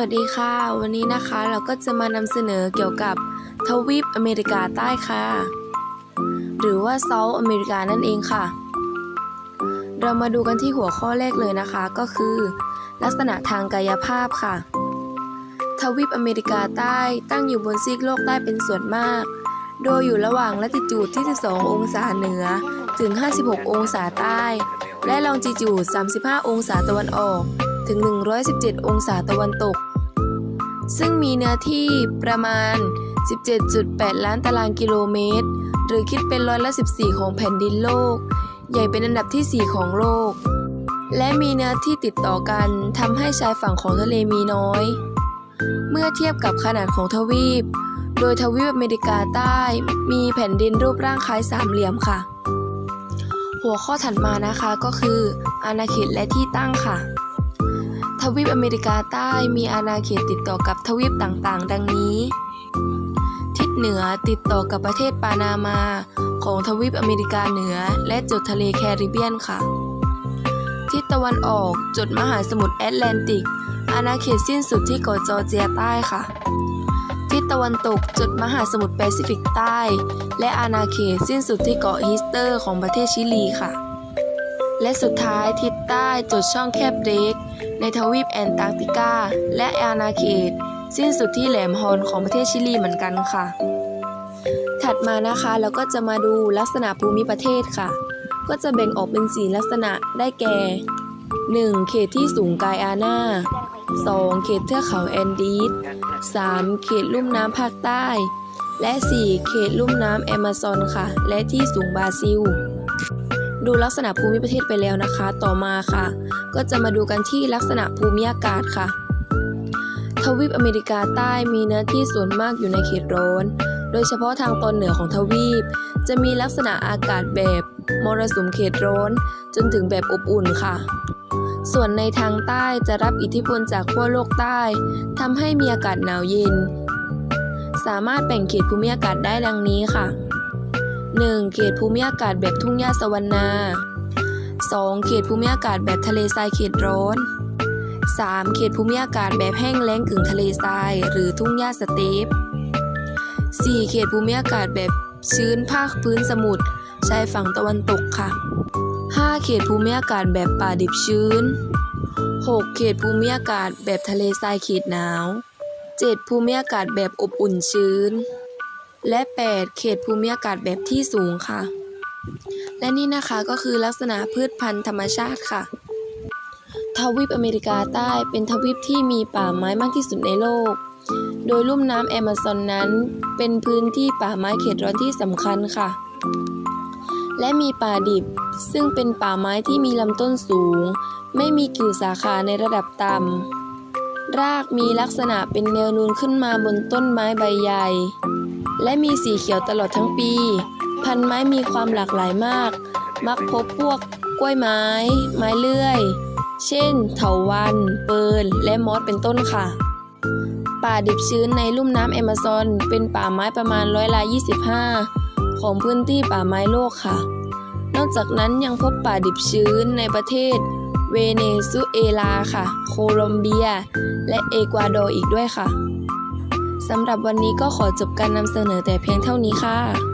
วัสดีค่ะ วันนี้นะคะเราก็จะมานำเสนอเกี่ยวกับทวีปอเมริกาใต้ค่ะ หรือว่าเซาท์อเมริกานั่นเองค่ะ เรามาดูกันที่หัวข้อแรกเลยนะคะก็คือ ลักษณะทางกายภาพค่ะ ทวีปอเมริกาใต้ตั้งอยู่บนซีกโลกใต้เป็นส่วนมาก โดยอยู่ระหว่างลัติจูดที่ 12 องศาเหนือถึง 56 องศาใต้ และลองจิจูด 35 องศาตะวันออก ถึง 117 องศาตะวันตก ซึ่งมีเนื้อที่ประมาณ 17.8 ล้านตารางกิโลเมตร หรือคิดเป็นร้อยละ 14 ของแผ่นดินโลก ใหญ่เป็นอันดับที่ 4 ของโลก และมีเนื้อที่ติดต่อกันทำให้ชายฝั่งของทะเลมีน้อย เมื่อเทียบกับขนาดของทวีป โดยทวีปอเมริกาใต้มีแผ่นดินรูปร่างคล้ายสามเหลี่ยมค่ะหัวข้อถัดมานะคะก็คือ อาณาเขตและที่ตั้งค่ะ ทวีปอเมริกาใต้มีอาณาเขตติดต่อกับทวีปต่างๆ ดังนี้ ทิศเหนือติดต่อกับประเทศปานามา ของทวีปอเมริกาเหนือ และจุดทะเลแคริบเบียนค่ะ ทิศตะวันออกจุดมหาสมุทรแอตแลนติก อาณาเขตสิ้นสุดที่เกาะจอร์เจียใต้ค่ะ ทิศตะวันตกจุดมหาสมุทรแปซิฟิกใต้ และอาณาเขตสิ้นสุดที่เกาะฮิสเตอร์ของประเทศชิลีค่ะ และสุดท้ายทิศใต้จุดช่องแคบเดรกในทวีปแอนตาร์กติกา และอาณาเขต สิ้นสุดที่แหลมฮอนของประเทศชิลีเหมือนกันค่ะ ถัดมานะคะเราก็จะมาดูลักษณะภูมิประเทศค่ะ ก็จะแบ่งออกเป็นสีลักษณะได้แก่ 1. เขตที่สูงกายอาณา 2. เขตเทือกเขาแอนดีส 3. เขตลุ่มน้ำภาคใต้ และ 4. เขตลุ่มน้ำแอมะซอนค่ะ และที่สูงบราซิล ดูลักษณะภูมิประเทศไปแล้วนะคะ ต่อมาค่ะ ก็จะมาดูกันที่ลักษณะภูมิอากาศค่ะ ทวีปอเมริกาใต้มีเนื้อที่ส่วนมากอยู่ในเขตร้อน โดยเฉพาะทางตอนเหนือของทวีป จะมีลักษณะอากาศแบบมรสุมเขตร้อน จนถึงแบบอบอุ่นค่ะ ส่วนในทางใต้จะรับอิทธิพลจากขั้วโลกใต้ทำให้มีอากาศหนาวเย็น สามารถแบ่งเขตภูมิอากาศได้ดังนี้ค่ะ 1. เขตภูมิอากาศแบบทุ่งหญ้าสวรรณา 2. เขตภูมิอากาศแบบทะเลทรายเขตร้อน 3. เขตภูมิอากาศแบบแห้งแล้งกึ่งทะเลทราย หรือทุ่งหญ้าสเตป 4. เขตภูมิอากาศแบบชื้นภาคพื้นสมุทรชายฝั่งตะวันตกค่ะ 5. เขตภูมิอากาศแบบป่าดิบชื้น 6. เขตภูมิอากาศแบบทะเลทรายเขตหนาว 7. ภูมิอากาศแบบอบอุ่นชื้น และ 8. เขตภูมิอากาศแบบที่สูงค่ะ และนี่นะคะก็คือลักษณะพืชพันธุ์ธรรมชาติค่ะ ทวีปอเมริกาใต้เป็นทวีปที่มีป่าไม้มากที่สุดในโลก โดยลุ่มน้ำแอมะซอนนั้น เป็นพื้นที่ป่าไม้เขตร้อนที่สำคัญค่ะ และมีป่าดิบ ซึ่งเป็นป่าไม้ที่มีลำต้นสูง ไม่มีกิ่งสาขาในระดับต่ำรากมีลักษณะเป็นแนวนูนขึ้นมาบนต้นไม้ใบใหญ่ และมีสีเขียวตลอดทั้งปี พันไม้มีความหลากหลายมาก มักพบพวกกล้วยไม้ ไม้เลื่อย เช่น เถาวัลย์เปิร์ลและมอสเป็นต้นค่ะ ป่าดิบชื้นในลุ่มน้ำแอมะซอน เป็นป่าไม้ประมาณร้อยละ25 ของพื้นที่ป่าไม้โลกค่ะ นอกจากนั้นยังพบป่าดิบชื้นในประเทศ เวเนซุเอลาค่ะ โคลอมเบีย และเอกวาดอร์อีกด้วยค่ะ สำหรับวันนี้ก็ขอจบการนำเสนอแต่เพียงเท่านี้ค่ะ